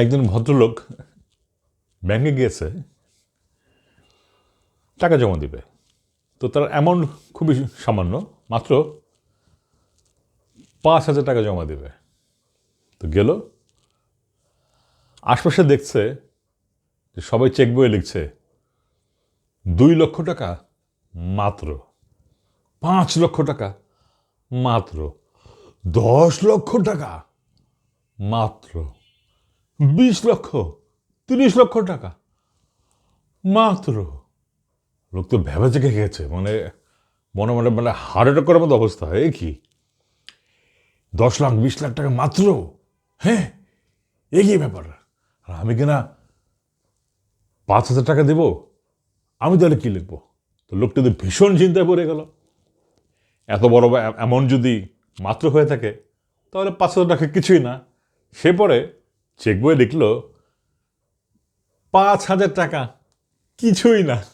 একজন ভদ্রলোক ব্যাংকে গিয়েছে, টাকা জমা দিবে। তো তার অ্যামাউন্ট খুবই সামান্য, মাত্র পাঁচ হাজার টাকা জমা দিবে। তো গেল, আশপাশে দেখছে যে সবাই চেক বইয়ে লিখছে, দুই লক্ষ টাকা মাত্র, পাঁচ লক্ষ টাকা মাত্র, দশ লক্ষ টাকা মাত্র। বিশ লক্ষ, তিরিশ লক্ষ টাকা। মাত্র। লোক তো ভেবে জেগে গেছে মানে মনে মনে মানে হার্ট অ্যাটাক করার মতো অবস্থা, এ কি? দশ লাখ, বিশ লাখ টাকা মাত্র? হ্যাঁ এ কি ব্যাপার? আর আমি কিনা পাঁচ হাজার টাকা দেব? আমি তাহলে কী লিখব? তো লোকটা তো ভীষণ চিন্তায় পড়ে গেল। এত বড় অ্যামাউন্ট যদি মাত্র হয়ে থাকে, তাহলে পাঁচ হাজার টাকা কিছুই না। সে পরে চেক বইয়ে দেখল পাঁচ হাজার টাকা। কিছুই না।